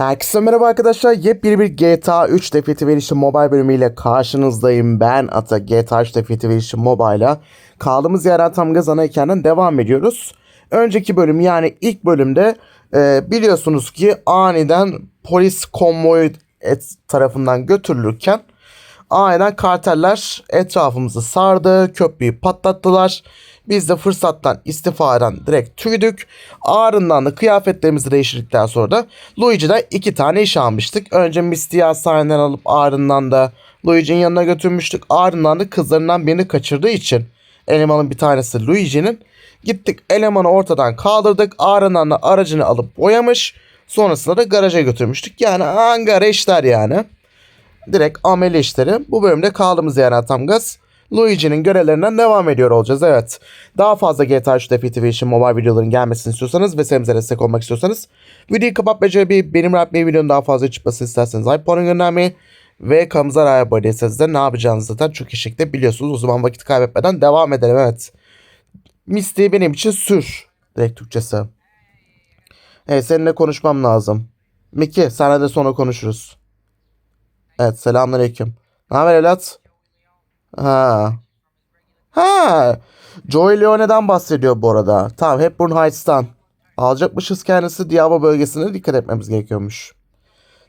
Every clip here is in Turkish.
Herkese merhaba arkadaşlar. Yepyeni bir GTA 3 Definitive Edition Mobile bölümüyle karşınızdayım. Ben Ata GTA 3 Definitive Edition Mobile'a kaldığımız yerden tam gaz ana devam ediyoruz. Önceki bölüm yani ilk bölümde e, biliyorsunuz ki aniden polis konvoyu et tarafından götürülürken aniden karteller etrafımızı sardı, köprüyü patlattılar. Biz de fırsattan istifaren direkt tüydük. Ardından da kıyafetlerimizi değiştirdikten sonra da Luigi'den iki tane iş almıştık. Önce Misty'yi hastaneden alıp ardından da Luigi'nin yanına götürmüştük. Ardından da kızlarından birini kaçırdığı için elemanın bir tanesi Luigi'nin. Gittik elemanı ortadan kaldırdık. Ardından da aracını alıp boyamış. Sonrasında da garaja götürmüştük. Yani angara işler yani direkt ameli işleri. Bu bölümde kaldığımız yerden tam gaz. Luigi'nin görevlerinden devam ediyor olacağız. Evet. Daha fazla GTA 3 Definitive Edition mobile videoların gelmesini istiyorsanız ve serimize destek olmak istiyorsanız videoyu kapatmayacağı bir benim rapmeyi videonun daha fazla çıkmasını isterseniz iPhone'un göndermeyi ve kanalımıza abone değilseniz de ne yapacağınızı zaten çok şekilde biliyorsunuz. O zaman vakit kaybetmeden devam edelim. Evet. Misty benim için sür. Direkt Türkçesi. Evet seninle konuşmam lazım. Miki sana da sonra konuşuruz. Evet selamünaleyküm. Ne haber evlat? Ha. Ha. Joey Leone'den bahsediyor bu arada. Tamam Hepburn Heights'tan. Alacakmışız kendisi Diablo bölgesine dikkat etmemiz gerekiyormuş.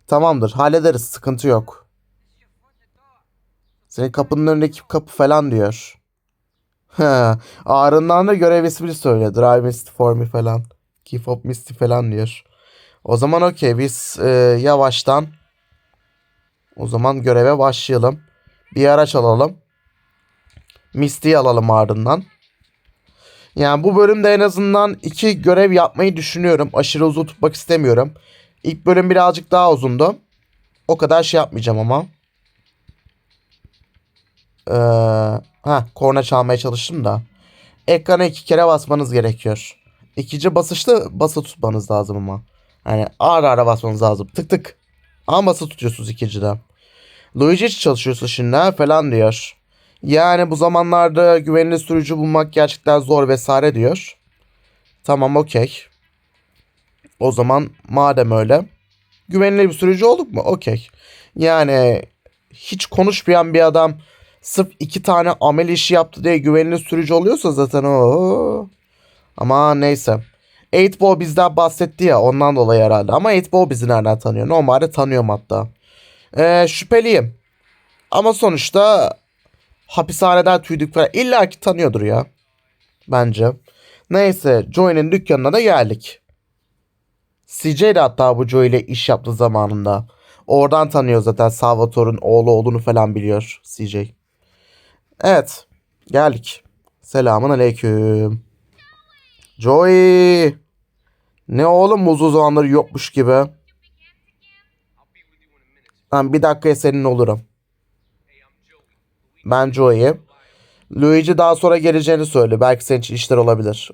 Tamamdır hallederiz sıkıntı yok. Senin kapının önündeki kapı falan diyor. Ha. Ağrından da görev ismini söyle. Drive Misty for me falan. Keep up Misty falan diyor. O zaman okey biz e, yavaştan o zaman göreve başlayalım. Bir araç alalım. Misty'yi alalım ardından. Yani bu bölümde en azından iki görev yapmayı düşünüyorum. Aşırı uzun tutmak istemiyorum. İlk bölüm birazcık daha uzundu. O kadar şey yapmayacağım ama. Ee, ha, korna çalmaya çalıştım da. Ekrana iki kere basmanız gerekiyor. İkinci basışta bası tutmanız lazım ama. Yani ağır ağır basmanız lazım. Tık tık. Ama bası tutuyorsunuz ikinciden. Luigi şimdi ha falan diyor. Yani bu zamanlarda güvenilir sürücü bulmak gerçekten zor vesaire diyor. Tamam okey. O zaman madem öyle. Güvenilir bir sürücü olduk mu? Okey. Yani hiç konuşmayan bir adam sırf iki tane amel işi yaptı diye güvenilir sürücü oluyorsa zaten o. Ama neyse. 8 bizden bahsetti ya ondan dolayı herhalde. Ama 8 bizi nereden tanıyor? Normalde tanıyorum hatta. Ee, şüpheliyim. Ama sonuçta hapishaneden tüydük falan. İlla ki tanıyordur ya. Bence. Neyse Joey'nin dükkanına da geldik. CJ de hatta bu Joey ile iş yaptı zamanında. Oradan tanıyor zaten Salvatore'un oğlu olduğunu falan biliyor CJ. Evet. Geldik. Selamun aleyküm. Joey. Ne oğlum uzun zamandır yokmuş gibi. Tamam bir dakikaya senin olurum. Ben Joey. Luigi daha sonra geleceğini söyle. Belki senin için işler olabilir.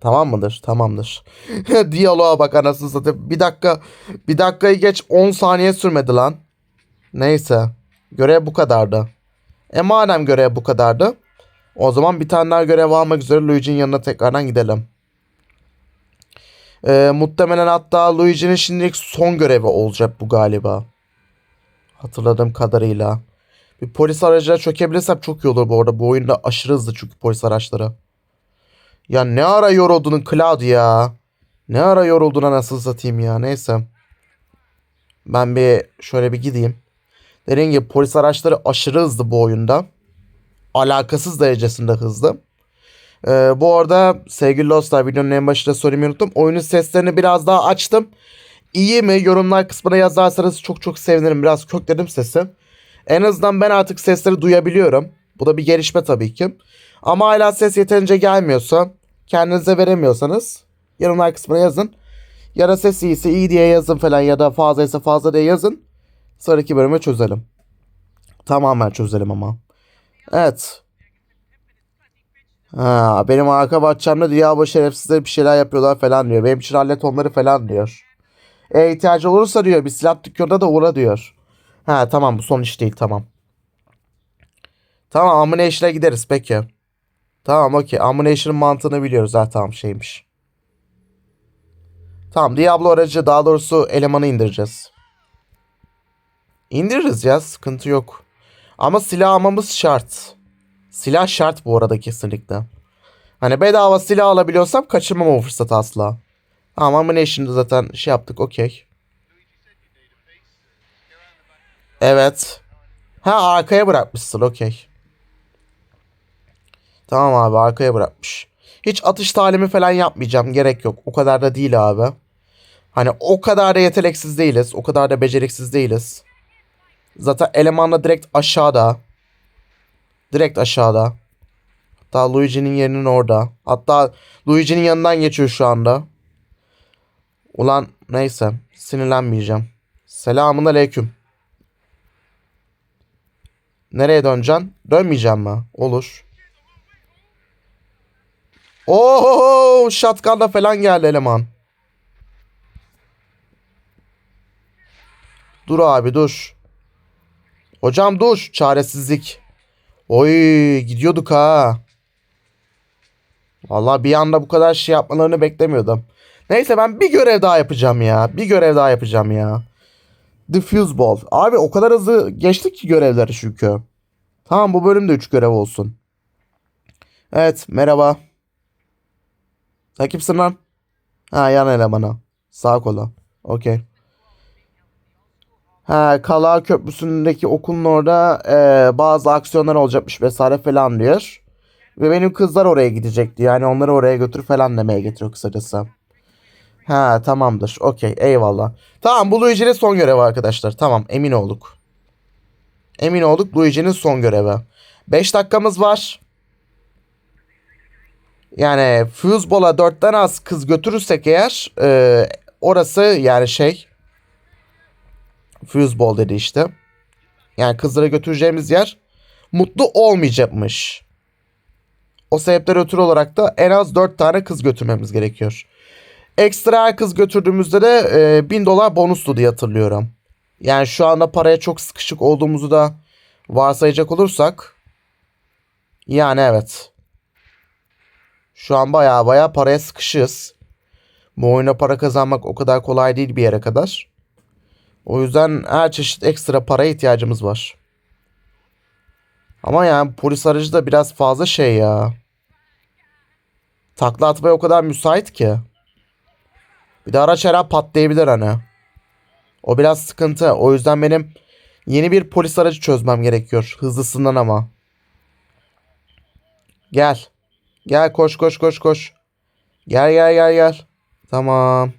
Tamam mıdır? Tamamdır. Diyaloğa bak anasını satayım. Bir dakika. Bir dakikayı geç 10 saniye sürmedi lan. Neyse. Görev bu kadardı. E madem görev bu kadardı. O zaman bir tane daha görev almak üzere Luigi'nin yanına tekrardan gidelim. Ee, muhtemelen hatta Luigi'nin şimdilik son görevi olacak bu galiba. Hatırladığım kadarıyla. Bir polis aracına çökebilirsem çok iyi olur bu arada. Bu oyunda aşırı hızlı çünkü polis araçları. Ya ne ara yoruldun Cloud ya. Ne ara yoruldun anasını satayım ya. Neyse. Ben bir şöyle bir gideyim. Dediğim gibi polis araçları aşırı hızlı bu oyunda. Alakasız derecesinde hızlı. Ee, bu arada sevgili dostlar videonun en başında söylemeyi unuttum. Oyunun seslerini biraz daha açtım. İyi mi? Yorumlar kısmına yazarsanız çok çok sevinirim. Biraz kökledim sesi. En azından ben artık sesleri duyabiliyorum. Bu da bir gelişme tabii ki. Ama hala ses yeterince gelmiyorsa kendinize veremiyorsanız yorumlar kısmına yazın. Ya da ses iyiyse iyi diye yazın falan ya da fazlaysa fazla diye yazın. Sonraki bölümü çözelim. Tamamen çözelim ama. Evet. Ha, benim arka bahçemde Diablo şerefsizleri bir şeyler yapıyorlar falan diyor. Benim için hallet onları falan diyor. E ihtiyacı olursa diyor bir silah dükkanına da uğra diyor. Ha tamam bu son iş değil tamam. Tamam Ammunition'a gideriz peki. Tamam okey. Ammunition'ın mantığını biliyoruz. Ha tamam şeymiş. Tamam Diablo aracı daha doğrusu elemanı indireceğiz. İndiririz ya sıkıntı yok. Ama silah almamız şart. Silah şart bu arada kesinlikle. Hani bedava silah alabiliyorsam kaçırmam o fırsatı asla. Ama Ammunition'da zaten şey yaptık okey. Evet. Ha arkaya bırakmışsın okey. Tamam abi arkaya bırakmış. Hiç atış talimi falan yapmayacağım. Gerek yok. O kadar da değil abi. Hani o kadar da yeteneksiz değiliz. O kadar da beceriksiz değiliz. Zaten eleman da direkt aşağıda. Direkt aşağıda. Hatta Luigi'nin yerinin orada. Hatta Luigi'nin yanından geçiyor şu anda. Ulan neyse. Sinirlenmeyeceğim. Selamun aleyküm. Nereye döneceksin? Dönmeyeceğim mi? Olur. Oo, shotgun'la falan geldi eleman. Dur abi dur. Hocam dur. Çaresizlik. Oy gidiyorduk ha. Vallahi bir anda bu kadar şey yapmalarını beklemiyordum. Neyse ben bir görev daha yapacağım ya. Bir görev daha yapacağım ya. Diffuse Ball. Abi o kadar hızlı geçtik ki görevleri çünkü. Tamam bu bölümde 3 görev olsun. Evet merhaba. Sen kimsin lan? Ha yan elemana. Sağ kola. Okey. Ha Kala Köprüsü'ndeki okulun orada e, bazı aksiyonlar olacakmış vesaire falan diyor. Ve benim kızlar oraya gidecekti. Yani onları oraya götür falan demeye getiriyor kısacası. Ha tamamdır. Okey eyvallah. Tamam bu Luigi'nin son görevi arkadaşlar. Tamam emin olduk. Emin olduk Luigi'nin son görevi. 5 dakikamız var. Yani Fuseball'a 4'ten az kız götürürsek eğer e, orası yani şey Fuseball dedi işte. Yani kızlara götüreceğimiz yer mutlu olmayacakmış. O sebepler ötürü olarak da en az 4 tane kız götürmemiz gerekiyor. Ekstra her kız götürdüğümüzde de e, 1000 dolar bonuslu diye hatırlıyorum. Yani şu anda paraya çok sıkışık olduğumuzu da varsayacak olursak yani evet. Şu an baya baya paraya sıkışığız. Bu oyuna para kazanmak o kadar kolay değil bir yere kadar. O yüzden her çeşit ekstra paraya ihtiyacımız var. Ama yani polis aracı da biraz fazla şey ya. Takla atmaya o kadar müsait ki. Bir de araç her patlayabilir hani. O biraz sıkıntı. O yüzden benim yeni bir polis aracı çözmem gerekiyor. Hızlısından ama. Gel. Gel koş koş koş koş. Gel gel gel gel. Tamam.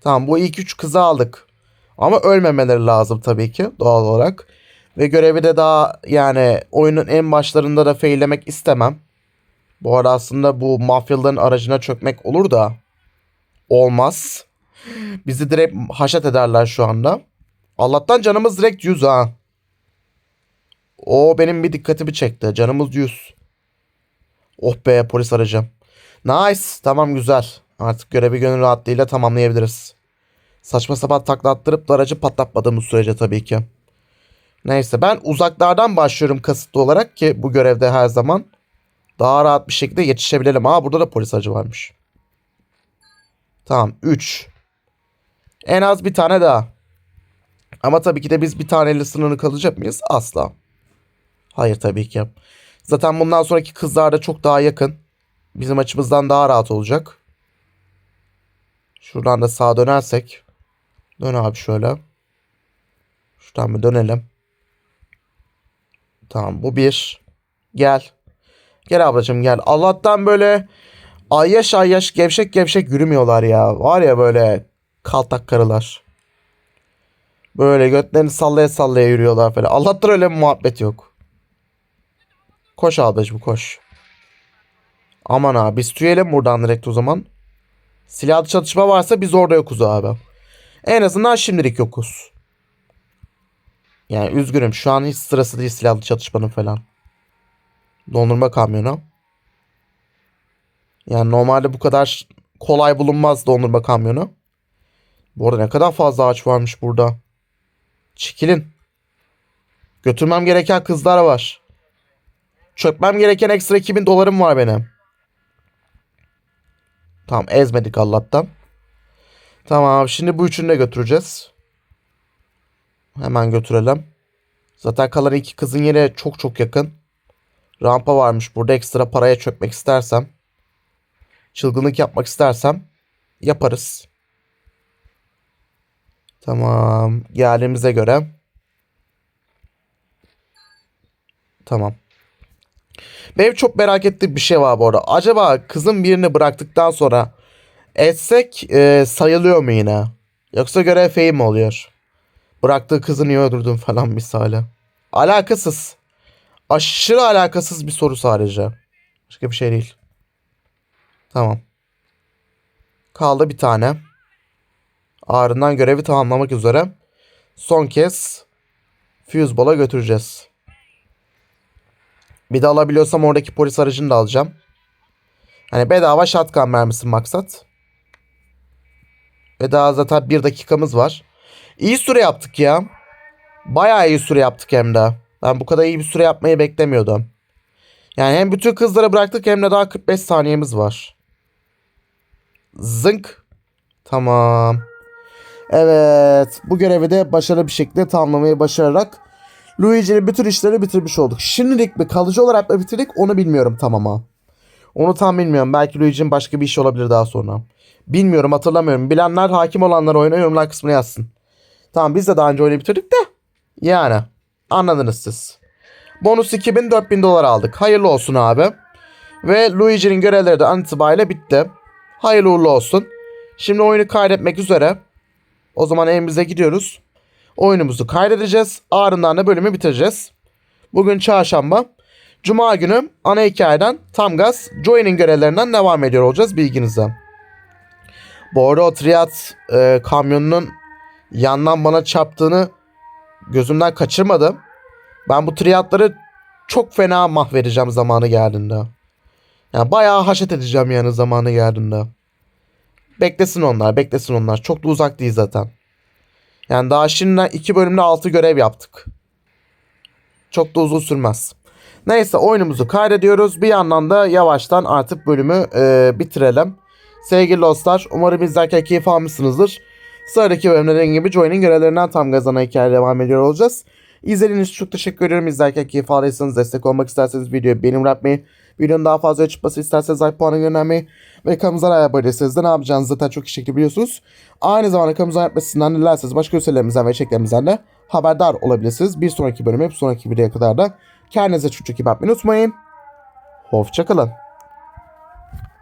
Tamam bu ilk üç kızı aldık. Ama ölmemeleri lazım tabii ki doğal olarak. Ve görevi de daha yani oyunun en başlarında da faillemek istemem. Bu arada aslında bu mafyaların aracına çökmek olur da olmaz. Bizi direkt haşat ederler şu anda. Allah'tan canımız direkt 100 ha. O benim bir dikkatimi çekti. Canımız 100. Oh be polis aracı. Nice. Tamam güzel. Artık görevi gönül rahatlığıyla tamamlayabiliriz. Saçma sapan takla attırıp da aracı patlatmadığımız sürece tabii ki. Neyse ben uzaklardan başlıyorum kasıtlı olarak ki bu görevde her zaman daha rahat bir şekilde yetişebilelim. Aa burada da polis aracı varmış. Tamam 3. En az bir tane daha. Ama tabii ki de biz bir taneyle sınırlı kalacak mıyız? Asla. Hayır tabii ki. Zaten bundan sonraki kızlar da çok daha yakın. Bizim açımızdan daha rahat olacak. Şuradan da sağa dönersek. Dön abi şöyle. Şuradan bir dönelim. Tamam bu bir. Gel. Gel ablacığım gel. Allah'tan böyle ayyaş ayyaş gevşek gevşek yürümüyorlar ya. Var ya böyle kaltak karılar. Böyle götlerini sallaya sallaya yürüyorlar falan. Allah'tan öyle bir muhabbet yok. Koş ablacığım koş. Aman abi biz tüyelim buradan direkt o zaman. Silahlı çatışma varsa biz orada yokuz abi. En azından şimdilik yokuz. Yani üzgünüm şu an hiç sırası değil silahlı çatışmanın falan. Dondurma kamyonu. Yani normalde bu kadar kolay bulunmaz dondurma kamyonu. Bu arada ne kadar fazla ağaç varmış burada. Çekilin. Götürmem gereken kızlar var. Çökmem gereken ekstra 2000 dolarım var benim. Tamam ezmedik Allah'tan. Tamam şimdi bu üçünü de götüreceğiz. Hemen götürelim. Zaten kalan iki kızın yeri çok çok yakın. Rampa varmış burada ekstra paraya çökmek istersem. Çılgınlık yapmak istersem yaparız. Tamam. Geldiğimize göre. Tamam. Benim çok merak ettiğim bir şey var bu arada. Acaba kızın birini bıraktıktan sonra etsek e, sayılıyor mu yine? Yoksa görev fake mi oluyor? Bıraktığı kızı niye öldürdün falan misali. Alakasız. Aşırı alakasız bir soru sadece. Başka bir şey değil. Tamam. Kaldı bir tane. Ardından görevi tamamlamak üzere son kez Fuseball'a götüreceğiz. Bir de alabiliyorsam oradaki polis aracını da alacağım. Hani bedava shotgun mermisi maksat. Ve daha zaten bir dakikamız var. İyi süre yaptık ya. Bayağı iyi süre yaptık hem de. Ben bu kadar iyi bir süre yapmayı beklemiyordum. Yani hem bütün kızları bıraktık hem de daha 45 saniyemiz var. Zınk. Tamam. Evet. Bu görevi de başarılı bir şekilde tamamlamayı başararak Luigi'nin bütün işlerini bitirmiş olduk. Şimdilik mi kalıcı olarak mı bitirdik onu bilmiyorum tam ama. Onu tam bilmiyorum. Belki Luigi'nin başka bir işi olabilir daha sonra. Bilmiyorum hatırlamıyorum. Bilenler hakim olanlar oyuna yorumlar kısmına yazsın. Tamam biz de daha önce oyunu bitirdik de. Yani anladınız siz. Bonus 2000 4000 dolar aldık. Hayırlı olsun abi. Ve Luigi'nin görevleri de an itibariyle bitti. Hayırlı uğurlu olsun. Şimdi oyunu kaydetmek üzere. O zaman evimize gidiyoruz. Oyunumuzu kaydedeceğiz. Ardından da bölümü bitireceğiz. Bugün çarşamba. Cuma günü ana hikayeden tam gaz Joey'nin görevlerinden devam ediyor olacağız bilginize. Bu arada o Triat e, kamyonunun yandan bana çarptığını gözümden kaçırmadım. Ben bu triatları çok fena mahvedeceğim zamanı geldiğinde. Yani bayağı haşet edeceğim yani zamanı geldiğinde. Beklesin onlar, beklesin onlar. Çok da uzak değil zaten. Yani daha şimdiden iki bölümde altı görev yaptık. Çok da uzun sürmez. Neyse oyunumuzu kaydediyoruz. Bir yandan da yavaştan artık bölümü e, bitirelim. Sevgili dostlar umarım izlerken keyif almışsınızdır. Sıradaki bölümde dediğim gibi Joy'nin görevlerinden tam gazana hikaye devam ediyor olacağız. İzlediğiniz için çok teşekkür ediyorum. İzlerken keyif aldıysanız destek olmak isterseniz videoyu beğenip yapmayı, videonun daha fazla çıkması isterseniz like puanı göndermeyi ve kanalımıza abone değilseniz de ne yapacağınızı zaten çok iyi biliyorsunuz. Aynı zamanda kanalımıza yapmasından dilerseniz başka ülkelerimizden ve içeriklerimizden de haberdar olabilirsiniz. Bir sonraki bölüme, bir sonraki videoya kadar da kendinize çok çok iyi bakmayı unutmayın. Hoşçakalın.